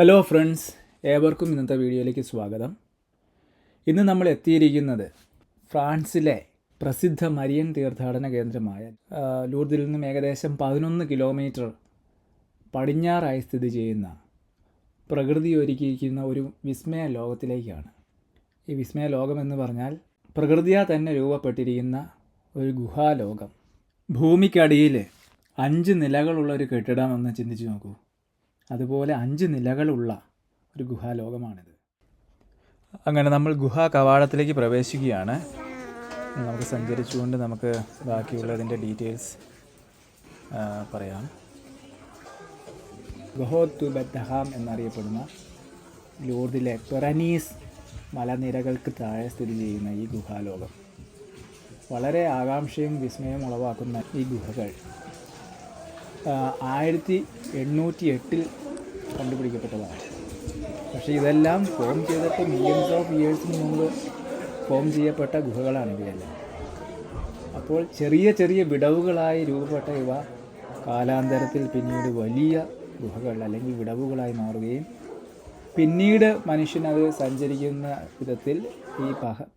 Hello friends ഏവർക്കും ഇന്നത്തെ വീഡിയോയിലേക്ക് സ്വാഗതം. ഇന്ന് നമ്മൾ എത്തിയിരിക്കുന്നത് ഫ്രാൻസിലെ പ്രസിദ്ധ മരിയൻ തീർത്ഥാടന കേന്ദ്രമായ ലൂർദിൽ നിന്നും ഏകദേശം പതിനൊന്ന് കിലോമീറ്റർ പടിഞ്ഞാറായി സ്ഥിതി ചെയ്യുന്ന പ്രകൃതി ഒരുക്കിയിരിക്കുന്ന ഒരു വിസ്മയ ലോകത്തിലേക്കാണ്. ഈ വിസ്മയ ലോകം എന്ന് പറഞ്ഞാൽ പ്രകൃതിയാ തന്നെ രൂപപ്പെട്ടിരിക്കുന്ന ഒരു ഗുഹാലോകം. ഭൂമിക്കടിയിൽ അഞ്ച് നിലകളുള്ള ഒരു കെട്ടിടം എന്ന് ചിന്തിച്ചു നോക്കൂ. അതുപോലെ അഞ്ച് നിലകളുള്ള ഒരു ഗുഹാലോകമാണിത്. അങ്ങനെ നമ്മൾ ഗുഹാ കവാടത്തിലേക്ക് പ്രവേശിക്കുകയാണ്. നമുക്ക് സഞ്ചരിച്ചുകൊണ്ട് നമുക്ക് ബാക്കിയുള്ളതിന്റെ ഡീറ്റെയിൽസ് പറയാം. ഗഹോത്തു ബത്തഹാം എന്നറിയപ്പെടുന്ന ലൂർദിലെ പെറനീസ് മലനിരകൾക്ക് താഴെ സ്ഥിതി ചെയ്യുന്ന ഈ ഗുഹാലോകം. വളരെ ആകാംക്ഷയും വിസ്മയവും ഉളവാക്കുന്ന ഈ ഗുഹകൾ ആയിരത്തി എണ്ണൂറ്റി എട്ടിൽ കണ്ടുപിടിക്കപ്പെട്ടതാണ്. പക്ഷേ ഇതെല്ലാം ഫോം ചെയ്തിട്ട് മില്യൻസ് ഓഫ് ഇയേഴ്സിന് മുമ്പ് ഫോം ചെയ്യപ്പെട്ട ഗുഹകളാണ് ഇവയെല്ലാം. അപ്പോൾ ചെറിയ ചെറിയ വിടവുകളായി രൂപപ്പെട്ട ഇവ കാലാന്തരത്തിൽ പിന്നീട് വലിയ ഗുഹകൾ അല്ലെങ്കിൽ വിടവുകളായി മാറുകയും പിന്നീട് മനുഷ്യനത് സഞ്ചരിക്കുന്ന വിധത്തിൽ ഈ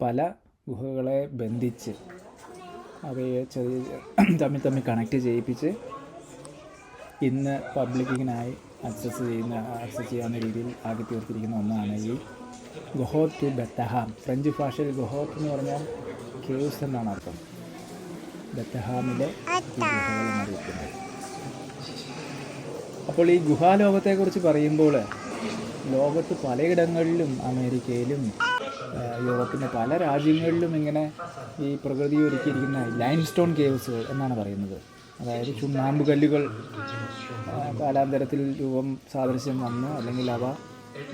പല ഗുഹകളെ ബന്ധിച്ച് അവയെ ചെറിയ തമ്മിൽ തമ്മിൽ കണക്ട് ചെയ്യിപ്പിച്ച് ഇന്ന് പബ്ലിക്കിനായി ആക്സസ് ചെയ്യുന്ന ആക്സസ് ചെയ്യാവുന്ന രീതിയിൽ ആക്കി തീർത്തിരിക്കുന്ന ഒന്നാണ് ഈ ഗൊഹോത്ത് ടു ബത്തഹാം. ഫ്രഞ്ച് ഭാഷയിൽ ഗൊഹോത്ത് എന്ന് പറഞ്ഞാൽ കേവ്സ് എന്നാണ് അർത്ഥം. ബത്തഹാമിലെ അപ്പോൾ ഈ ഗുഹാലോകത്തെക്കുറിച്ച് പറയുമ്പോൾ ലോകത്ത് പലയിടങ്ങളിലും അമേരിക്കയിലും യൂറോപ്പിന്റെ പല രാജ്യങ്ങളിലും ഇങ്ങനെ ഈ പ്രകൃതി ഒരുക്കിയിരിക്കുന്ന ലൈം സ്റ്റോൺ കേവ്സുകൾ എന്നാണ് പറയുന്നത്. അതായത് ചുണ്ണാമ്പ് കല്ലുകൾ കാലാന്തരത്തിൽ രൂപം സാദൃശ്യം വന്ന് അല്ലെങ്കിൽ അവ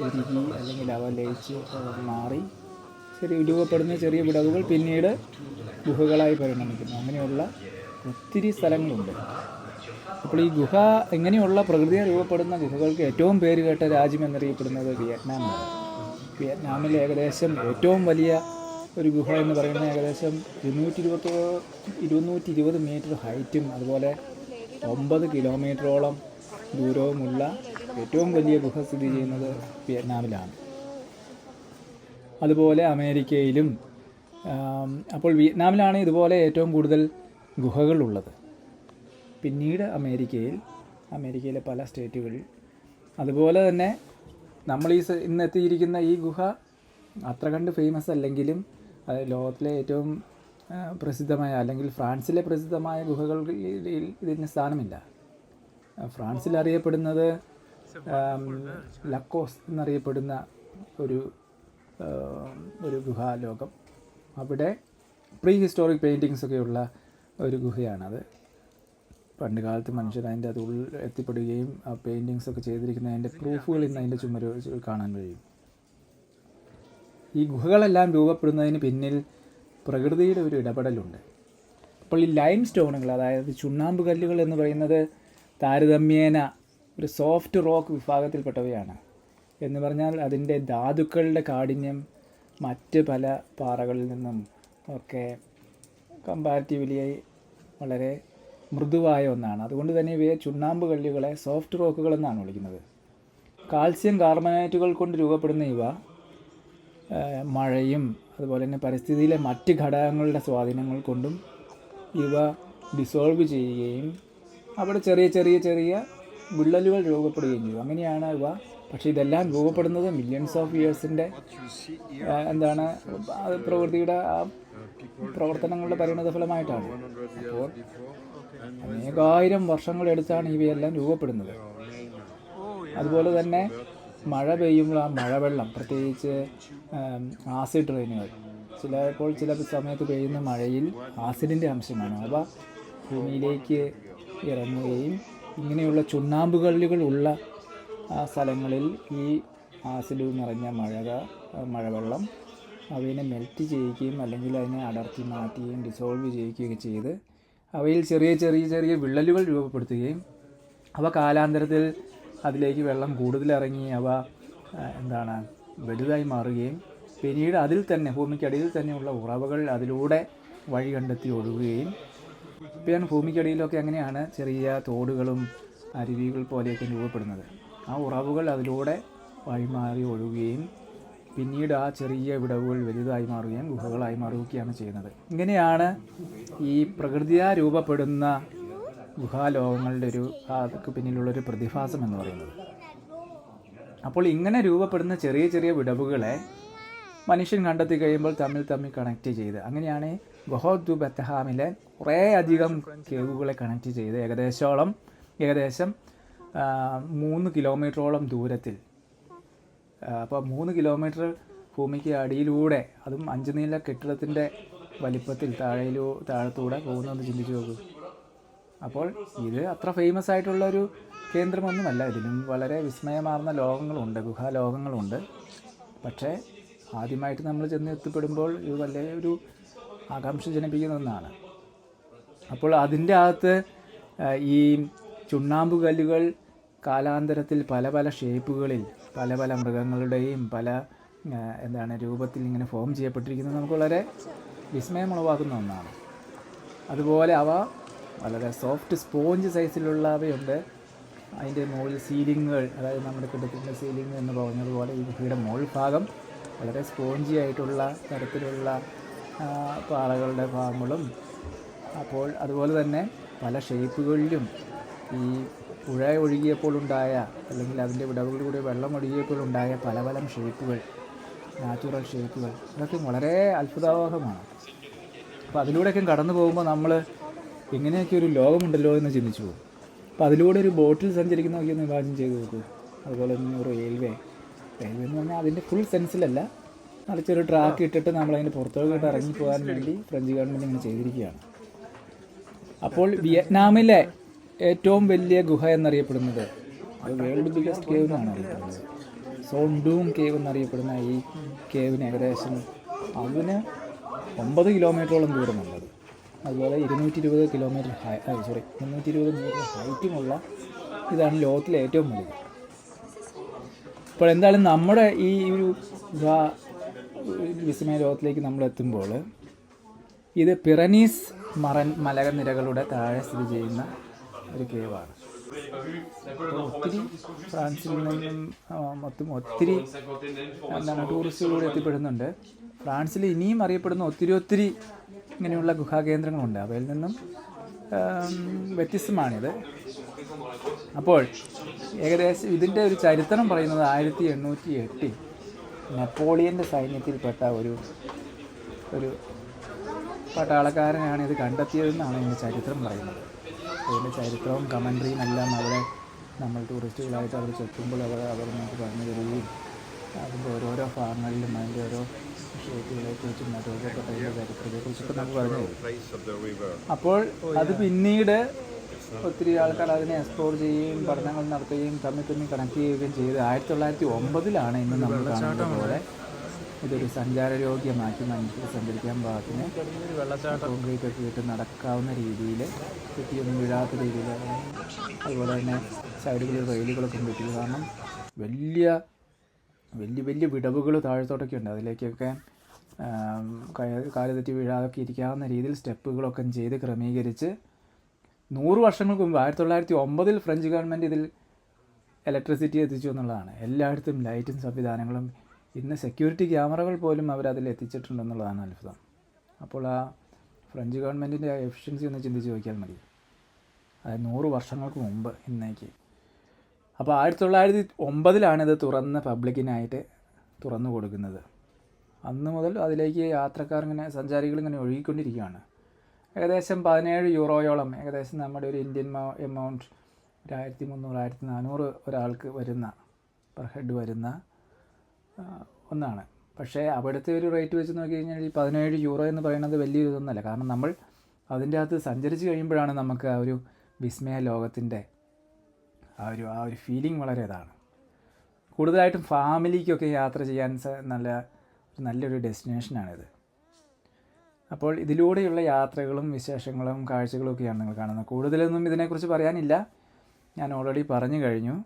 ഉരുകി അല്ലെങ്കിൽ അവ ലയിച്ച് മാറി ചെറിയ രൂപപ്പെടുന്ന ചെറിയ വിടവുകൾ പിന്നീട് ഗുഹകളായി പരിണമിക്കുന്നു. അങ്ങനെയുള്ള ഒത്തിരി സ്ഥലങ്ങളുണ്ട്. അപ്പോൾ ഈ ഗുഹ എങ്ങനെയുള്ള പ്രകൃതിയെ രൂപപ്പെടുന്ന ഗുഹകൾക്ക് ഏറ്റവും പേര് കേട്ട രാജ്യം എന്നറിയപ്പെടുന്നത് വിയറ്റ്നാമാണ്. വിയറ്റ്നാമിൽ ഏകദേശം ഏറ്റവും വലിയ ഒരു ഗുഹ എന്ന് പറയുന്നത് ഏകദേശം ഇരുന്നൂറ്റി ഇരുപത്തി ഇരുന്നൂറ്റി ഇരുപത് മീറ്റർ ഹൈറ്റും അതുപോലെ ഒമ്പത് കിലോമീറ്ററോളം ദൂരവുമുള്ള ഏറ്റവും വലിയ ഗുഹ സ്ഥിതി ചെയ്യുന്നത് വിയറ്റ്നാമിലാണ്. അതുപോലെ അമേരിക്കയിലും അപ്പോൾ വിയറ്റ്നാമിലാണ് ഇതുപോലെ ഏറ്റവും കൂടുതൽ ഗുഹകളുള്ളത്. പിന്നീട് അമേരിക്കയിൽ അമേരിക്കയിലെ പല സ്റ്റേറ്റുകളിൽ അതുപോലെ തന്നെ നമ്മൾ ഈ സ- ഇന്ന് എത്തിയിരിക്കുന്ന ഈ ഗുഹ അത്ര കണ്ട് ഫേമസ് അല്ലെങ്കിലും അത് ലോകത്തിലെ ഏറ്റവും പ്രസിദ്ധമായ അല്ലെങ്കിൽ ഫ്രാൻസിലെ പ്രസിദ്ധമായ ഗുഹകളിൽ ഇതിന് സ്ഥാനമില്ല. ഫ്രാൻസിൽ അറിയപ്പെടുന്നത് ലക്കോസ് എന്നറിയപ്പെടുന്ന ഒരു ഒരു ഗുഹാലോകം. അവിടെ പ്രീ ഹിസ്റ്റോറിക് പെയിന്റിങ്സ് ഒക്കെയുള്ള ഒരു ഗുഹയാണത്. പണ്ട് കാലത്ത് മനുഷ്യർ അതിന്റെ അത് ഉള്ളിൽ എത്തിപ്പെടുകയും ആ പെയിന്റിങ്സ് ഒക്കെ ചെയ്തിരിക്കുന്ന അതിന്റെ പ്രൂഫുകൾ ഇന്ന് അതിന്റെ ചുമര് കാണാൻ കഴിയും. ഈ ഗുഹകളെല്ലാം രൂപപ്പെടുന്നതിന് പിന്നിൽ പ്രകൃതിയുടെ ഒരു ഇടപെടലുണ്ട്. അപ്പോൾ ഈ ലൈം സ്റ്റോണുകൾ അതായത് ചുണ്ണാമ്പ് കല്ലുകൾ എന്ന് പറയുന്നത് താരതമ്യേന ഒരു സോഫ്റ്റ് റോക്ക് വിഭാഗത്തിൽപ്പെട്ടവയാണ്. എന്ന് പറഞ്ഞാൽ അതിന്റെ ധാതുക്കളുടെ കാഠിന്യം മറ്റ് പല പാറകളിൽ നിന്നും ഒക്കെ കമ്പാരിറ്റീവ്ലി വളരെ മൃദുവായ ഒന്നാണ്. അതുകൊണ്ട് തന്നെ ഇവയെ ചുണ്ണാമ്പ് കല്ലുകളെ സോഫ്റ്റ് റോക്കുകൾ എന്നാണ് വിളിക്കുന്നത്. കാൽസ്യം കാർബണേറ്റുകൾ കൊണ്ട് രൂപപ്പെടുന്ന ഇവ മഴയും അതുപോലെ തന്നെ പരിസ്ഥിതിയിലെ മറ്റ് ഘടകങ്ങളുടെ സ്വാധീനങ്ങൾ കൊണ്ടും ഇവ ഡിസോൾവ് ചെയ്യുകയും അവിടെ ചെറിയ ചെറിയ ചെറിയ വിള്ളലുകൾ രൂപപ്പെടുകയും ചെയ്യും അങ്ങനെയാണ് ഇവ. പക്ഷേ ഇതെല്ലാം രൂപപ്പെടുന്നത് മില്യൺസ് ഓഫ് ഇയേഴ്സിന്റെ എന്താണ് പ്രകൃതിയുടെ ആ പ്രവർത്തനങ്ങളുടെ പരിണത ഫലമായിട്ടാണ്. അപ്പോൾ അനേകായിരം വർഷങ്ങളെടുത്താണ് ഇവയെല്ലാം രൂപപ്പെടുന്നത്. അതുപോലെ തന്നെ മഴ പെയ്യുമ്പോൾ ആ മഴവെള്ളം പ്രത്യേകിച്ച് ആസിഡ് ട്രെയിനുകൾ ചിലപ്പോൾ ചില സമയത്ത് പെയ്യുന്ന മഴയിൽ ആസിഡിന്റെ അംശമാണ്. അവ ഭൂമിയിലേക്ക് ഇറങ്ങുകയും ഇങ്ങനെയുള്ള ചുണ്ണാമ്പുകല്ലുകൾ ഉള്ള സ്ഥലങ്ങളിൽ ഈ ആസിഡ് നിറഞ്ഞ മഴ മഴവെള്ളം അവയെ മെൽറ്റ് ചെയ്യുകയും അല്ലെങ്കിൽ അതിനെ അടർത്തി മാറ്റുകയും ഡിസോൾവ് ചെയ്യുകയൊക്കെ ചെയ്ത് അവയിൽ ചെറിയ ചെറിയ ചെറിയ വിള്ളലുകൾ രൂപപ്പെടുത്തുകയും അവ കാലാന്തരത്തിൽ അതിലേക്ക് വെള്ളം കൂടുതലിറങ്ങി അവ എന്താണ് വലുതായി മാറുകയും പിന്നീട് അതിൽ തന്നെ ഭൂമിക്കടിയിൽ തന്നെയുള്ള ഉറവകൾ അതിലൂടെ വഴി കണ്ടെത്തി ഒഴുകുകയും. പിന്നെ ഭൂമിക്കടിയിലൊക്കെ അങ്ങനെയാണ് ചെറിയ തോടുകളും അരുവികൾ പോലെയൊക്കെ രൂപപ്പെടുന്നത്. ആ ഉറവുകൾ അതിലൂടെ വഴിമാറി ഒഴുകുകയും പിന്നീട് ആ ചെറിയ വിടവുകൾ വലുതായി മാറുകയും ഗുഹകളായി മാറുകയൊക്കെയാണ് ചെയ്യുന്നത്. ഇങ്ങനെയാണ് ഈ പ്രകൃതിയാ രൂപപ്പെടുന്ന ഗുഹാലോകങ്ങളുടെ ഒരു അതൊക്കെ പിന്നിലുള്ളൊരു പ്രതിഭാസം എന്ന് പറയുന്നത്. അപ്പോൾ ഇങ്ങനെ രൂപപ്പെടുന്ന ചെറിയ ചെറിയ വിടവുകളെ മനുഷ്യൻ കണ്ടെത്തി കഴിയുമ്പോൾ തമ്മിൽ തമ്മിൽ കണക്ട് ചെയ്ത് അങ്ങനെയാണ് ഗൊഹോദ് ബത്തഹാമിലെ കുറേ അധികം കേവുകളെ കണക്ട് ചെയ്ത് ഏകദേശോളം ഏകദേശം മൂന്ന് കിലോമീറ്ററോളം ദൂരത്തിൽ. അപ്പോൾ മൂന്ന് കിലോമീറ്റർ ഭൂമിക്ക് അടിയിലൂടെ അതും അഞ്ച് നീല കെട്ടിടത്തിന്റെ വലിപ്പത്തിൽ താഴെയിലൂ താഴത്തൂടെ പോകുന്നതെന്ന് ചിന്തിച്ചു നോക്കൂ. അപ്പോൾ ഇത് അത്ര ഫേമസ് ആയിട്ടുള്ള ഒരു കേന്ദ്രമൊന്നുമല്ല. ഇതിലും വളരെ വിസ്മയമാർന്ന ലോകങ്ങളുണ്ട് ഗുഹാലോകങ്ങളുണ്ട്. പക്ഷേ ആദ്യമായിട്ട് നമ്മൾ ചെന്ന് എത്തിപ്പെടുമ്പോൾ ഇത് വലിയൊരു ആകാംക്ഷ ജനിപ്പിക്കുന്ന ഒന്നാണ്. അപ്പോൾ അതിന്റെ അകത്ത് ഈ ചുണ്ണാമ്പ് കല്ലുകൾ കാലാന്തരത്തിൽ പല പല ഷേപ്പുകളിൽ പല പല മൃഗങ്ങളുടെയും പല എന്താണ് രൂപത്തിൽ ഇങ്ങനെ ഫോം ചെയ്യപ്പെട്ടിരിക്കുന്നത് നമുക്ക് വളരെ വിസ്മയമുളവാക്കുന്ന ഒന്നാണ്. അതുപോലെ അവ വളരെ സോഫ്റ്റ് സ്പോഞ്ച് സൈസിലുള്ളവയുണ്ട് അതിന്റെ മുകളിൽ സീലിങ്ങുകൾ അതായത് നമ്മുടെ കിടക്കുന്ന സീലിംഗ് എന്ന് പറഞ്ഞതുപോലെ ഈ ഗുഹയുടെ മുകൾ ഭാഗം വളരെ സ്പോഞ്ചി ആയിട്ടുള്ള തരത്തിലുള്ള പാറകളുടെ ഭാഗങ്ങളും. അപ്പോൾ അതുപോലെ തന്നെ പല ഷേപ്പുകളിലും ഈ പുഴ ഒഴുകിയപ്പോൾ ഉണ്ടായ അല്ലെങ്കിൽ അതിന്റെ വിടവുകളിലൂടെ വെള്ളം ഒഴുകിയപ്പോൾ ഉണ്ടായ പല പല ഷേപ്പുകൾ നാച്ചുറൽ ഷേപ്പുകൾ അതൊക്കെ വളരെ അത്ഭുതാവഹമാണ്. അപ്പോൾ അതിലൂടെയൊക്കെ കടന്നു പോകുമ്പോൾ നമ്മൾ ഇങ്ങനെയൊക്കെ ഒരു ലോകമുണ്ടല്ലോ എന്ന് ചിന്തിച്ചു പോകും. അപ്പോൾ അതിലൂടെ ഒരു ബോട്ടിൽ സഞ്ചരിക്കുന്ന ഒക്കെ ഒന്ന് ഇമാജിൻ ചെയ്ത് നോക്കൂ. അതുപോലെ തന്നെ ഒരു റെയിൽവേ. റെയിൽവേ എന്ന് പറഞ്ഞാൽ അതിന്റെ ഫുൾ സെൻസിലല്ല മറിച്ചൊരു ട്രാക്ക് ഇട്ടിട്ട് നമ്മൾ നമ്മളതിന്റെ പുറത്തോട്ട് ഇറങ്ങി പോകാൻ വേണ്ടി ഫ്രഞ്ച് ഗവൺമെന്റ് ഇങ്ങനെ ചെയ്തിരിക്കുകയാണ്. അപ്പോൾ വിയറ്റ്നാമിലെ ഏറ്റവും വലിയ ഗുഹ എന്നറിയപ്പെടുന്നത് അത് വേൾഡ് ബിഗസ്റ്റ് കേവ് എന്നാണ് അറിയപ്പെടുന്നത്. സോൺഡൂം കേവ് എന്നറിയപ്പെടുന്ന ഈ കേവിന് ഏകദേശം അതിന് ഒമ്പത് കിലോമീറ്ററോളം ദൂരമുള്ളത് അതുപോലെ ഇരുന്നൂറ്റി ഇരുപത് കിലോമീറ്റർ ഹൈ സോറി മുന്നൂറ്റി ഇരുപത് മീറ്റർ ഹൈറ്റുമുള്ള ഇതാണ് ലോകത്തിലെ ഏറ്റവും വലുത്. അപ്പോൾ എന്തായാലും നമ്മുടെ ഈ ഒരു വിസ്മയ ലോകത്തിലേക്ക് നമ്മൾ എത്തുമ്പോൾ ഇത് പിറനീസ് മറൻ മലകനിരകളുടെ താഴെ സ്ഥിതി ചെയ്യുന്ന ഒരു കേവാണ്. ഒത്തിരി ഫ്രാൻസിൽ നിന്നും മൊത്തം ഒത്തിരി എന്താണ് ടൂറിസ്റ്റുകളൂടെ എത്തിപ്പെടുന്നുണ്ട്. ഫ്രാൻസിൽ ഇനിയും അറിയപ്പെടുന്ന ഒത്തിരി ഒത്തിരി ഇങ്ങനെയുള്ള ഗുഹാകേന്ദ്രങ്ങളുണ്ട്. അവയിൽ നിന്നും വ്യത്യസ്തമാണിത്. അപ്പോൾ ഏകദേശം ഇതിന്റെ ഒരു ചരിത്രം പറയുന്നത് ആയിരത്തി എണ്ണൂറ്റി എട്ടിൽ നെപ്പോളിയന്റെ സൈന്യത്തിൽപ്പെട്ട ഒരു ഒരു പട്ടാളക്കാരനാണ് ഇത് കണ്ടെത്തിയതെന്നാണ് ഇതിന്റെ ചരിത്രം പറയുന്നത്. അതിന്റെ ചരിത്രവും കമൻട്രിയും എല്ലാം അവിടെ നമ്മൾ ടൂറിസ്റ്റുകളായിട്ട് അവിടെ ചെത്തുമ്പോൾ അവർ അവർ നമുക്ക് പറഞ്ഞു തരികയും അതിന്റെ ഓരോരോ ഭാഗങ്ങളിലും അതിന്റെ ഓരോ മറ്റൊക്കെ അതിന്റെ ചരിത്രത്തെക്കുറിച്ചൊക്കെ നമുക്ക് പറഞ്ഞു. അപ്പോൾ അത് പിന്നീട് ഒത്തിരി ആൾക്കാർ അതിനെ എക്സ്പ്ലോർ ചെയ്യുകയും പഠനങ്ങൾ നടത്തുകയും തമ്മിൽ തമ്മിൽ കണക്ട് ചെയ്യുകയും ചെയ്ത് ആയിരത്തി തൊള്ളായിരത്തി ഒമ്പതിലാണ് ഇന്ന് നമ്മൾ കാണുന്നത് പോലെ ഇതൊരു സഞ്ചാരയോഗ്യമാക്കി മനുഷ്യർ സഞ്ചരിക്കാൻ പാകത്തിന് കോൺക്രീറ്റ് ഒക്കെ ഇട്ട് നടക്കാവുന്ന രീതിയിൽ കുട്ടിയൊന്നും വീഴാത്ത രീതിയിൽ അതുപോലെ തന്നെ സൈഡുകളിൽ റെയിലുകളൊക്കെ കിട്ടി കാരണം വലിയ വലിയ വലിയ വിടവുകൾ താഴത്തോട്ടൊക്കെ ഉണ്ട്. അതിലേക്കൊക്കെ കാലുതെറ്റി വീഴാതൊക്കെ ഇരിക്കാവുന്ന രീതിയിൽ സ്റ്റെപ്പുകളൊക്കെ ചെയ്ത് ക്രമീകരിച്ച് നൂറ് വർഷങ്ങൾക്ക് മുമ്പ് ആയിരത്തി തൊള്ളായിരത്തി ഒമ്പതിൽ ഫ്രഞ്ച് ഗവൺമെന്റ് ഇതിൽ ഇലക്ട്രിസിറ്റി എത്തിച്ചു എന്നുള്ളതാണ്. എല്ലായിടത്തും ലൈറ്റും സംവിധാനങ്ങളും ഇന്ന് സെക്യൂരിറ്റി ക്യാമറകൾ പോലും അവരതിൽ എത്തിച്ചിട്ടുണ്ടെന്നുള്ളതാണ് അത്ഭുതം. അപ്പോൾ ആ ഫ്രഞ്ച് ഗവൺമെന്റിന്റെ എഫിഷ്യൻസി ഒന്ന് ചിന്തിച്ച് നോക്കിയാൽ മതി. അതായത് നൂറ് വർഷങ്ങൾക്ക് മുമ്പ് ഇന്നേക്ക്. അപ്പോൾ ആയിരത്തി തൊള്ളായിരത്തി ഒമ്പതിലാണ് ഇത് തുറന്ന് പബ്ലിക്കിനായിട്ട് തുറന്നു കൊടുക്കുന്നത്. അന്ന് മുതൽ അതിലേക്ക് യാത്രക്കാർ ഇങ്ങനെ സഞ്ചാരികൾ ഇങ്ങനെ ഒഴുകിക്കൊണ്ടിരിക്കുകയാണ്. ഏകദേശം പതിനേഴ് യൂറോയോളം ഏകദേശം നമ്മുടെ ഒരു ഇന്ത്യൻ എമൗണ്ട് ഒരു ആയിരത്തി മുന്നൂറ് ആയിരത്തി നാനൂറ് ഒരാൾക്ക് വരുന്ന പെർ ഹെഡ് വരുന്ന ഒന്നാണ്. പക്ഷേ അവിടുത്തെ ഒരു റേറ്റ് വെച്ച് നോക്കി കഴിഞ്ഞാൽ ഈ പതിനേഴ് യൂറോ എന്ന് പറയുന്നത് വലിയൊരു ഇതൊന്നുമല്ല കാരണം നമ്മൾ അതിന്റെ അകത്ത് സഞ്ചരിച്ച് കഴിയുമ്പോഴാണ് നമുക്ക് ആ ഒരു വിസ്മയ ലോകത്തിന്റെ ആ ഒരു ആ ഒരു ഫീലിംഗ് വളരെ ഇതാണ്. കൂടുതലായിട്ടും ഫാമിലിക്കൊക്കെ യാത്ര ചെയ്യാൻ നല്ല നല്ലൊരു ഡെസ്റ്റിനേഷനാണിത്. അപ്പോൾ ഇതിലൂടെയുള്ള യാത്രകളും വിശേഷങ്ങളും കാഴ്ചകളും ഒക്കെയാണ് നിങ്ങൾ കാണുന്നത്. കൂടുതലൊന്നും ഇതിനെക്കുറിച്ച് പറയാനില്ല. ഞാൻ ഓൾറെഡി പറഞ്ഞു കഴിഞ്ഞു.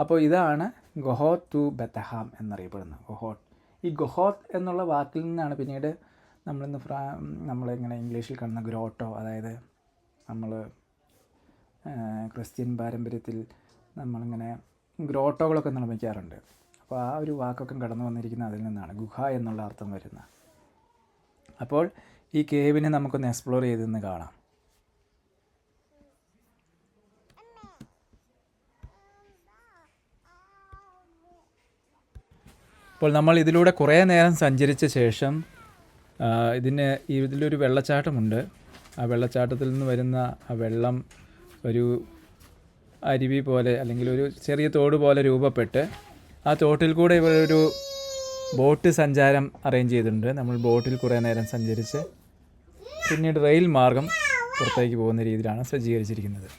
അപ്പോൾ ഇതാണ് ഗൊഹോത്ത് ടു ബത്തഹാം എന്നറിയപ്പെടുന്നത്. ഗൊഹോട്ട് ഈ ഗൊഹോത്ത് എന്നുള്ള വാക്കിൽ നിന്നാണ് പിന്നീട് നമ്മളിന്ന് ഫ്രാ നമ്മളിങ്ങനെ ഇംഗ്ലീഷിൽ കാണുന്ന ഗ്രോട്ടോ അതായത് നമ്മൾ ക്രിസ്ത്യൻ പാരമ്പര്യത്തിൽ നമ്മളിങ്ങനെ ഗ്രോട്ടോകളൊക്കെ നിർമ്മിക്കാറുണ്ട്. അപ്പോൾ ആ ഒരു വാക്കൊക്കെ കടന്നു വന്നിരിക്കുന്നത് അതിൽ നിന്നാണ് ഗുഹ എന്നുള്ള അർത്ഥം വരുന്ന. അപ്പോൾ ഈ കേവിനെ നമുക്കൊന്ന് എക്സ്പ്ലോർ ചെയ്തെന്ന് കാണാം. അപ്പോൾ നമ്മൾ ഇതിലൂടെ കുറേ നേരം സഞ്ചരിച്ച ശേഷം ഇതിന് ഇതിലൊരു വെള്ളച്ചാട്ടമുണ്ട്. ആ വെള്ളച്ചാട്ടത്തിൽ നിന്ന് വരുന്ന ആ വെള്ളം ഒരു അരുവി പോലെ അല്ലെങ്കിൽ ഒരു ചെറിയ തോട് പോലെ രൂപപ്പെട്ട് ആ തോട്ടിൽ കൂടെ ഇവരൊരു ബോട്ട് സഞ്ചാരം അറേഞ്ച് ചെയ്തിട്ടുണ്ട്. നമ്മൾ ബോട്ടിൽ കുറേ നേരം സഞ്ചരിച്ച് പിന്നീട് റെയിൽ മാർഗം പുറത്തേക്ക് പോകുന്ന രീതിയിലാണ് സജ്ജീകരിച്ചിരിക്കുന്നത്.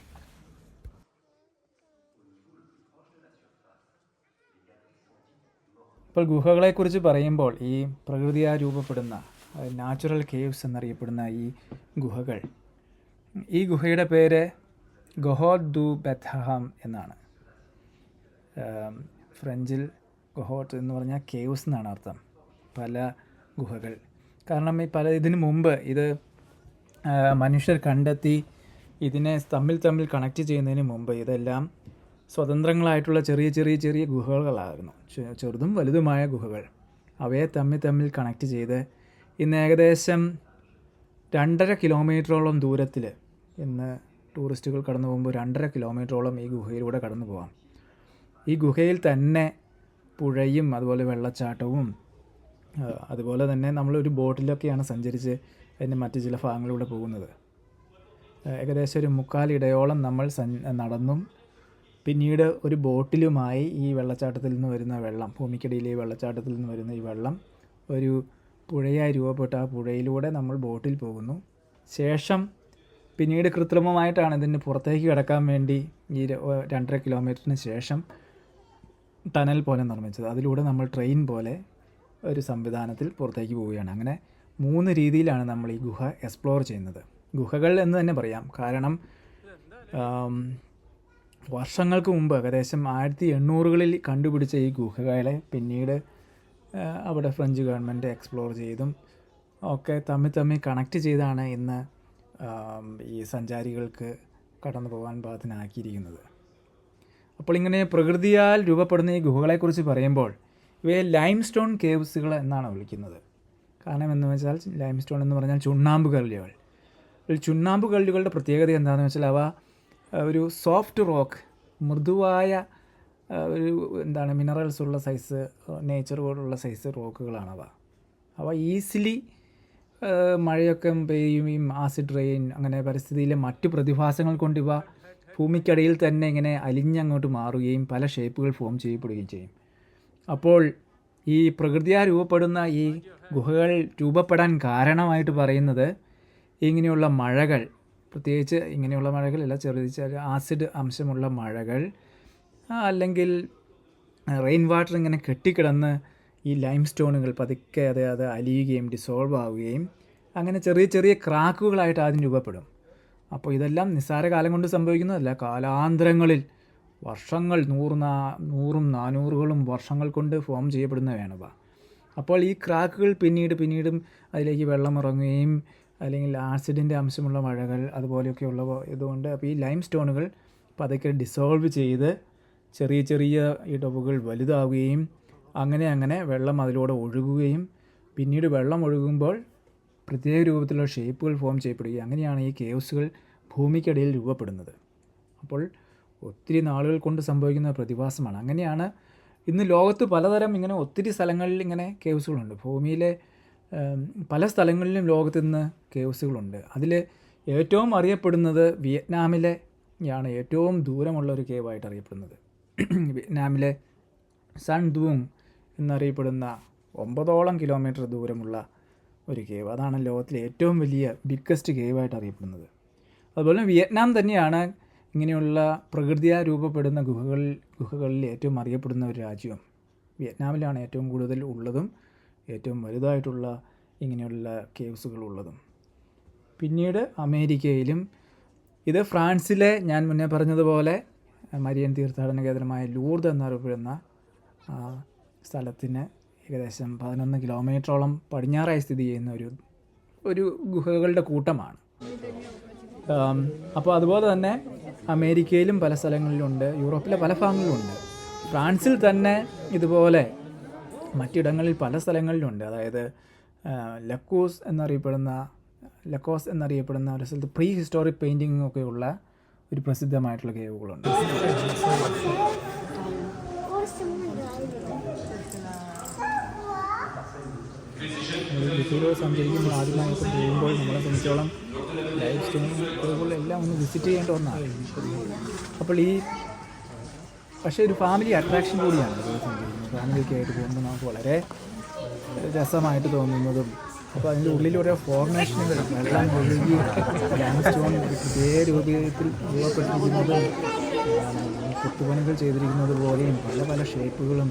ഇപ്പോൾ ഗുഹകളെക്കുറിച്ച് പറയുമ്പോൾ ഈ പ്രകൃതിയാ രൂപപ്പെടുന്ന നാച്ചുറൽ കേവ്സ് എന്നറിയപ്പെടുന്ന ഈ ഗുഹകൾ. ഈ ഗുഹയുടെ പേര് ഗൊഹോട്ട് ദു എന്നാണ് ഫ്രഞ്ചിൽ ഗൊഹോട്ട് എന്ന് പറഞ്ഞാൽ കേവ്സ് എന്നാണ് അർത്ഥം. പല ഗുഹകൾ. കാരണം ഈ പല ഇതിനു മുമ്പ് ഇത് മനുഷ്യർ കണ്ടെത്തി ഇതിനെ തമ്മിൽ തമ്മിൽ കണക്റ്റ് ചെയ്യുന്നതിന് മുമ്പ് ഇതെല്ലാം സ്വതന്ത്രങ്ങളായിട്ടുള്ള ചെറിയ ചെറിയ ചെറിയ ഗുഹകളായിരുന്നു. ചെറുതും വലുതുമായ ഗുഹകൾ. അവയെ തമ്മിൽ തമ്മിൽ കണക്റ്റ് ചെയ്ത് ഇന്ന് ഏകദേശം രണ്ടര കിലോമീറ്ററോളം ദൂരത്തിൽ ഇന്ന് ടൂറിസ്റ്റുകൾ കടന്നു പോകുമ്പോൾ രണ്ടര കിലോമീറ്ററോളം ഈ ഗുഹയിലൂടെ കടന്നു പോകാം. ഈ ഗുഹയിൽ തന്നെ പുഴയും അതുപോലെ വെള്ളച്ചാട്ടവും അതുപോലെ തന്നെ നമ്മളൊരു ബോട്ടിലൊക്കെയാണ് സഞ്ചരിച്ച് അതിന്റെ മറ്റ് ചില ഭാഗങ്ങളിലൂടെ പോകുന്നത്. ഏകദേശം ഒരു മുക്കാലിടയോളം നമ്മൾ നടന്നും പിന്നീട് ഒരു ബോട്ടിലുമായി ഈ വെള്ളച്ചാട്ടത്തിൽ നിന്ന് വരുന്ന വെള്ളം ഭൂമിക്കടിയിലെ വെള്ളച്ചാട്ടത്തിൽ നിന്ന് വരുന്ന ഈ വെള്ളം ഒരു പുഴയായി രൂപപ്പെട്ട ആ പുഴയിലൂടെ നമ്മൾ ബോട്ടിൽ പോകുന്നു. ശേഷം പിന്നീട് കൃത്രിമമായിട്ടാണ് ഇതിന് പുറത്തേക്ക് കിടക്കാൻ വേണ്ടി ഈ രണ്ടര കിലോമീറ്ററിന് ശേഷം ടനൽ പോലെ നിർമ്മിച്ചത്. അതിലൂടെ നമ്മൾ ട്രെയിൻ പോലെ ഒരു സംവിധാനത്തിൽ പുറത്തേക്ക് പോവുകയാണ്. അങ്ങനെ മൂന്ന് രീതിയിലാണ് നമ്മൾ ഈ ഗുഹ എക്സ്പ്ലോർ ചെയ്യുന്നത്. ഗുഹകൾ എന്ന് തന്നെ പറയാം. കാരണം വർഷങ്ങൾക്ക് മുമ്പ് ഏകദേശം ആയിരത്തി എണ്ണൂറുകളിൽ കണ്ടുപിടിച്ച ഈ ഗുഹകളെ പിന്നീട് അവിടെ ഫ്രഞ്ച് ഗവൺമെന്റ് എക്സ്പ്ലോർ ചെയ്തും ഒക്കെ തമ്മിൽ തമ്മിൽ കണക്ട് ചെയ്താണ് ഇന്ന് ഈ സഞ്ചാരികൾക്ക് കടന്നു പോകാൻ പാകത്തിനാക്കിയിരിക്കുന്നത് അപ്പോൾ ഇങ്ങനെ പ്രകൃതിയാൽ രൂപപ്പെടുന്ന ഈ ഗുഹകളെക്കുറിച്ച് പറയുമ്പോൾ ഇവയെ ലൈം സ്റ്റോൺ കേവ്സുകൾ എന്നാണ് വിളിക്കുന്നത്. കാരണം എന്ന് വെച്ചാൽ ലൈം സ്റ്റോൺ എന്ന് പറഞ്ഞാൽ ചുണ്ണാമ്പ് കല്ലുകൾ. ചുണ്ണാമ്പ് കല്ലുകളുടെ പ്രത്യേകത എന്താണെന്ന് വെച്ചാൽ അവ ഒരു സോഫ്റ്റ് റോക്ക് മൃദുവായ ഒരു എന്താണ് മിനറൽസ് ഉള്ള സൈസ് നേച്ചർ പോലുള്ള സൈസ് റോക്കുകളാണവ അവ. ഈസിലി മഴയൊക്കെ പെയ്യും ഈ ആസിഡ് റെയിൻ അങ്ങനെ പരിസ്ഥിതിയിലെ മറ്റു പ്രതിഭാസങ്ങൾ കൊണ്ട് ഇവ ഭൂമിക്കടിയിൽ തന്നെ ഇങ്ങനെ അലിഞ്ഞങ്ങോട്ട് മാറുകയും പല ഷേപ്പുകൾ ഫോം ചെയ്യപ്പെടുകയും ചെയ്യും. അപ്പോൾ ഈ പ്രകൃതിയാ രൂപപ്പെടുന്ന ഈ ഗുഹകൾ രൂപപ്പെടാൻ കാരണമായിട്ട് പറയുന്നത് ഇങ്ങനെയുള്ള മഴകൾ പ്രത്യേകിച്ച് ഇങ്ങനെയുള്ള മഴകളല്ല ചെറിയ ആസിഡ് അംശമുള്ള മഴകൾ അല്ലെങ്കിൽ റെയിൻ വാട്ടർ ഇങ്ങനെ കെട്ടിക്കിടന്ന് ഈ ലൈം സ്റ്റോണുകൾ പതുക്കെ അത് അത് അലിയുകയും ഡിസോൾവ് ആവുകയും അങ്ങനെ ചെറിയ ചെറിയ ക്രാക്കുകളായിട്ട് ആദ്യം രൂപപ്പെടും. അപ്പോൾ ഇതെല്ലാം നിസ്സാര കാലം കൊണ്ട് സംഭവിക്കുന്നതല്ല കാലാന്തരങ്ങളിൽ വർഷങ്ങൾ നൂറ് നാ നൂറും നാനൂറുകളും വർഷങ്ങൾ കൊണ്ട് ഫോം ചെയ്യപ്പെടുന്നവയാണവ അപ്പോൾ ഈ ക്രാക്കുകൾ പിന്നീട് പിന്നീടും അതിലേക്ക് വെള്ളം ഇറങ്ങുകയും അല്ലെങ്കിൽ ആസിഡിന്റെ അംശമുള്ള മഴകൾ അതുപോലെയൊക്കെയുള്ള ഇതുകൊണ്ട് അപ്പോൾ ഈ ലൈം സ്റ്റോണുകൾ പതുക്കെ ഡിസോൾവ് ചെയ്ത് ചെറിയ ചെറിയ ഇടവുകൾ വലുതാവുകയും അങ്ങനെ അങ്ങനെ വെള്ളം അതിലൂടെ ഒഴുകുകയും പിന്നീട് വെള്ളം ഒഴുകുമ്പോൾ പ്രത്യേക രൂപത്തിലുള്ള ഷേപ്പുകൾ ഫോം ചെയ്യപ്പെടുകയും അങ്ങനെയാണ് ഈ കേവ്സുകൾ ഭൂമിക്കടിയിൽ രൂപപ്പെടുന്നത്. അപ്പോൾ ഒത്തിരി നാളുകൾ കൊണ്ട് സംഭവിക്കുന്ന പ്രതിഭാസമാണ്. അങ്ങനെയാണ് ഇന്ന് ലോകത്ത് പലതരം ഇങ്ങനെ ഒത്തിരി സ്ഥലങ്ങളിൽ ഇങ്ങനെ കേവ്സുകളുണ്ട്. ഭൂമിയിലെ പല സ്ഥലങ്ങളിലും ലോകത്ത് ഇന്ന് കേവ്സുകളുണ്ട്. അതിൽ ഏറ്റവും അറിയപ്പെടുന്നത് വിയറ്റ്നാമിലെ ആണ് ഏറ്റവും ദൂരമുള്ള ഒരു കേവായിട്ട് അറിയപ്പെടുന്നത്. വിയറ്റ്നാമിലെ സൺ ദൂങ് എന്നറിയപ്പെടുന്ന ഒമ്പതോളം കിലോമീറ്റർ ദൂരമുള്ള ഒരു കേവ്. അതാണ് ലോകത്തിലെ ഏറ്റവും വലിയ ബിഗ്ഗസ്റ്റ് കേവായിട്ട് അറിയപ്പെടുന്നത്. അതുപോലെ വിയറ്റ്നാം തന്നെയാണ് ഇങ്ങനെയുള്ള പ്രകൃതിയാ രൂപപ്പെടുന്ന ഗുഹകളിൽ ഗുഹകളിൽ ഏറ്റവും അറിയപ്പെടുന്ന ഒരു രാജ്യം വിയറ്റ്നാമിലാണ് ഏറ്റവും കൂടുതൽ ഉള്ളതും ഏറ്റവും വലുതായിട്ടുള്ള ഇങ്ങനെയുള്ള കേവ്സുകൾ ഉള്ളതും. പിന്നീട് അമേരിക്കയിലും ഇത് ഫ്രാൻസിലെ ഞാൻ മുന്നേ പറഞ്ഞതുപോലെ മരിയൻ തീർത്ഥാടന കേന്ദ്രമായ ലൂർദ് എന്നറിയപ്പെടുന്ന സ്ഥലത്തിന് ഏകദേശം പതിനൊന്ന് കിലോമീറ്ററോളം പടിഞ്ഞാറായി സ്ഥിതി ചെയ്യുന്ന ഒരു ഒരു ഗുഹകളുടെ കൂട്ടമാണ്. അപ്പോൾ അതുപോലെ തന്നെ അമേരിക്കയിലും പല സ്ഥലങ്ങളിലുണ്ട് യൂറോപ്പിലെ പല ഭാഗങ്ങളിലുണ്ട്. ഫ്രാൻസിൽ തന്നെ ഇതുപോലെ മറ്റിടങ്ങളിൽ പല സ്ഥലങ്ങളിലുണ്ട്. അതായത് ലക്കൂസ് എന്നറിയപ്പെടുന്ന ലക്കോസ് എന്നറിയപ്പെടുന്ന ഒരു സ്ഥലത്ത് പ്രീ ഹിസ്റ്റോറിക് പെയിന്റിങ്ങൊക്കെയുള്ള ഒരു പ്രസിദ്ധമായിട്ടുള്ള കേവുകളുണ്ട്. ബ്രസീലിലൂടെ സഞ്ചരിക്കുമ്പോൾ ആദ്യമായിട്ട് പോകുമ്പോൾ നമ്മളെ സംബന്ധിച്ചോളം ലൈഫ് സ്റ്റൈലും എല്ലാം ഒന്ന് വിസിറ്റ് ചെയ്യേണ്ട ഒന്നാണ്. അപ്പോൾ ഈ പക്ഷേ ഒരു ഫാമിലി അട്രാക്ഷൻ കൂടിയാണ്. ഫാമിലിയൊക്കെ ആയിട്ട് പോകുമ്പോൾ നമുക്ക് വളരെ രസമായിട്ട് തോന്നുന്നതും അപ്പോൾ അതിന്റെ ഉള്ളിൽ ഓരോ ഫോർമേഷനുകൾ വെള്ളം ഒഴുകി ലാൻഡ് സ്റ്റോൺ പ്രത്യേക രൂപപ്പെട്ടിരിക്കുന്നതും കൊത്തുപണികൾ ചെയ്തിരിക്കുന്നത് പോലെയും പല പല ഷേപ്പുകളും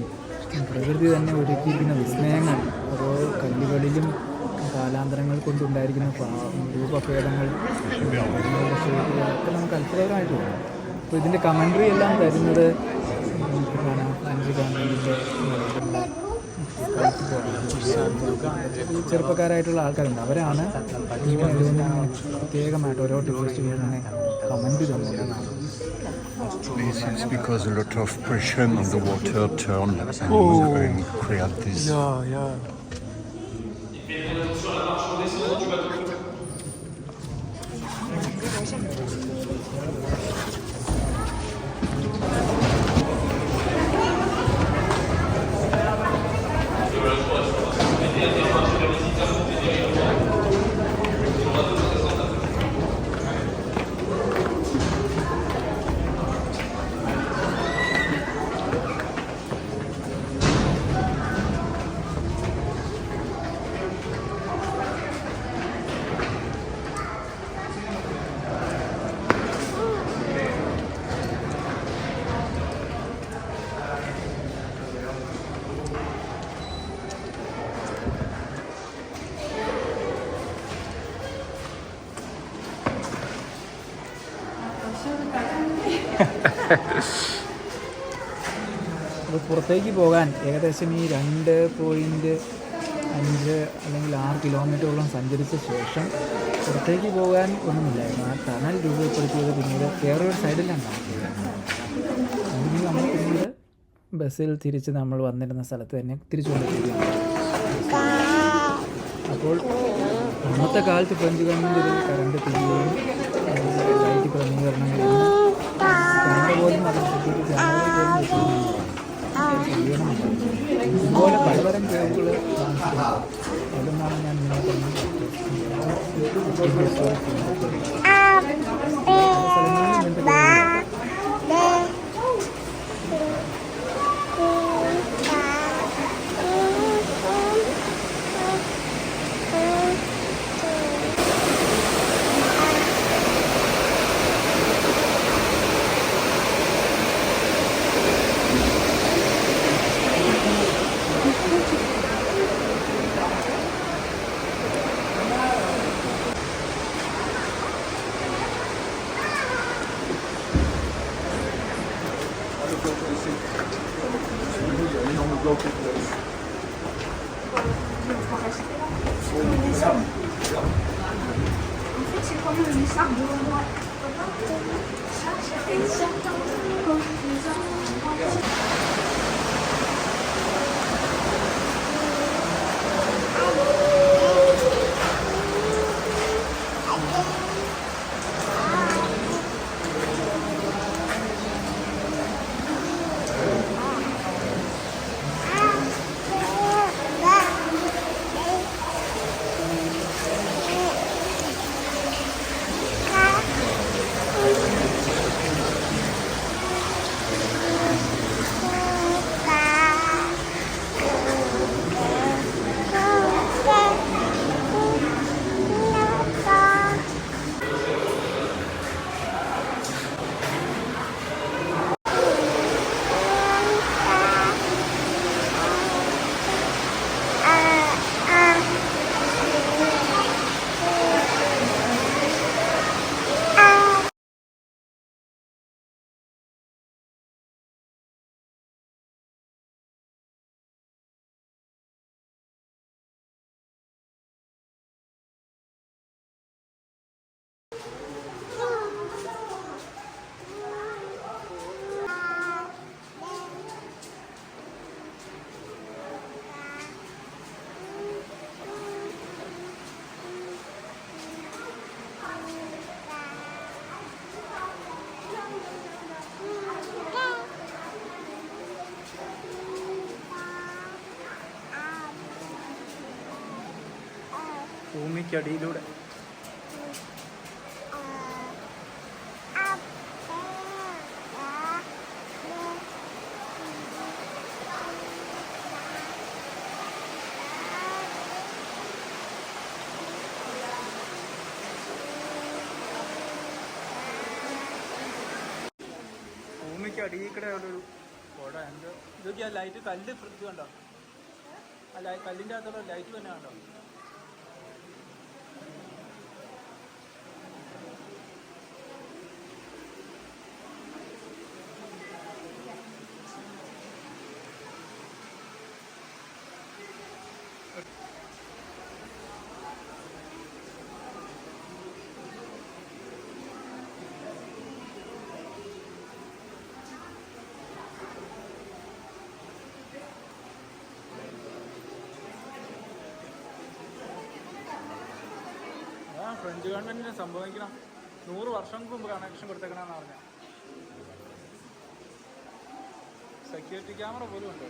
പ്രകൃതി തന്നെ ഒരുക്കിയിരിക്കുന്ന വിസ്മയങ്ങൾ ഓരോ കല്ലുകളിലും കാലാന്തരങ്ങൾ കൊണ്ടുണ്ടായിരിക്കുന്ന രൂപഭേദങ്ങൾ ഷേപ്പുകളൊക്കെ നമുക്ക് അത്ഭുതകരമായിട്ട് തോന്നും. അപ്പോൾ ഇതിന്റെ കമൻട്രി എല്ലാം തരുന്നത് ഫ്രഞ്ച് ഗവൺമെന്റിന്റെ ഈ ചെറുപ്പക്കാരായിട്ടുള്ള ആൾക്കാരുണ്ട് അവരാണ് ഇങ്ങനെ ഇതിന് പ്രത്യേകമായിട്ട് ഓരോ ടൂറിസ്റ്റുകൾ തന്നെ കമന്റ് തന്നിട്ടുള്ളതാണ് This is because a lot of pressure on the water turn and, oh. create this. അപ്പോൾ പുറത്തേക്ക് പോകാൻ ഏകദേശം ഈ രണ്ട് പോയിന്റ് അഞ്ച് അല്ലെങ്കിൽ ആറ് കിലോമീറ്ററോളം സഞ്ചരിച്ച ശേഷം പുറത്തേക്ക് പോകാൻ ഒന്നുമില്ലായിരുന്നു. ആ ടണൽ രൂപപ്പെടുത്തിയത് പിന്നീട് വേറൊരു സൈഡിലാണ് അങ്ങനെ നമ്മൾ പിന്നീട് ബസ്സിൽ തിരിച്ച് നമ്മൾ വന്നിരുന്ന സ്ഥലത്ത് തന്നെ തിരിച്ചു കൊണ്ടെത്തിയിരിക്കുകയാണ് അപ്പോൾ അന്നത്തെ കാലത്ത് ഫ്രഞ്ച് ഗവൺമെന്റ് കറണ്ട് തിരികെയും ക്രമീകരണങ്ങളും പോലും അതിന് ക്യാമറ പോലും ഇതുപോലെ പലതരം കേവുകൾ അതെന്നാണ് ഞാൻ നിങ്ങളെ ഭൂമിക്കടിയിലൂടെ ഭൂമിക്ക് അടിയിക്കടെ കൂടെ ഒരു കുട എന്തോ. ഇതൊക്കെ ആ ലൈറ്റ് കല്ല് കണ്ടോ? ആ കല്ലിന്റെ അകത്തുള്ള ലൈറ്റ് തന്നെ കണ്ടോ ആ ഫ്രഞ്ച് ഗവൺമെന്റിന് സംഭവിക്കണം നൂറ് വർഷങ്ങൾക്ക് മുമ്പ് കണക്ഷൻ കൊടുത്തേക്കണമെന്ന് പറഞ്ഞ സെക്യൂരിറ്റി ക്യാമറ പോലും ഉണ്ട്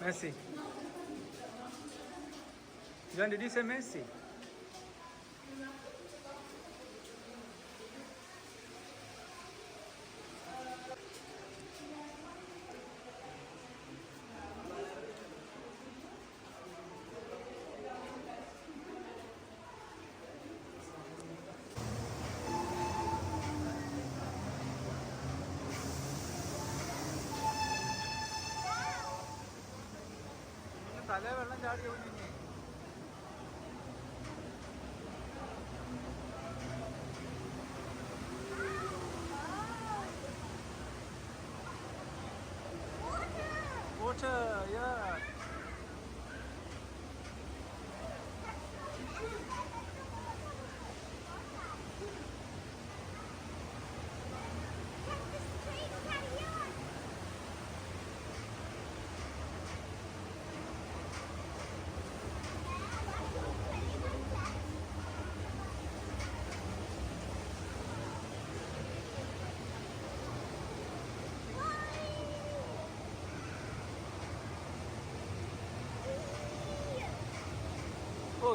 Messi. John, did you say Messi? തല വെള്ളം ചാടി ഒഴിഞ്ഞേ Water, yeah.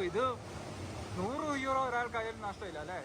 ഇത് നൂറ് യൂറോ ഒരാൾക്കായാലും നഷ്ടമില്ല അല്ലേ?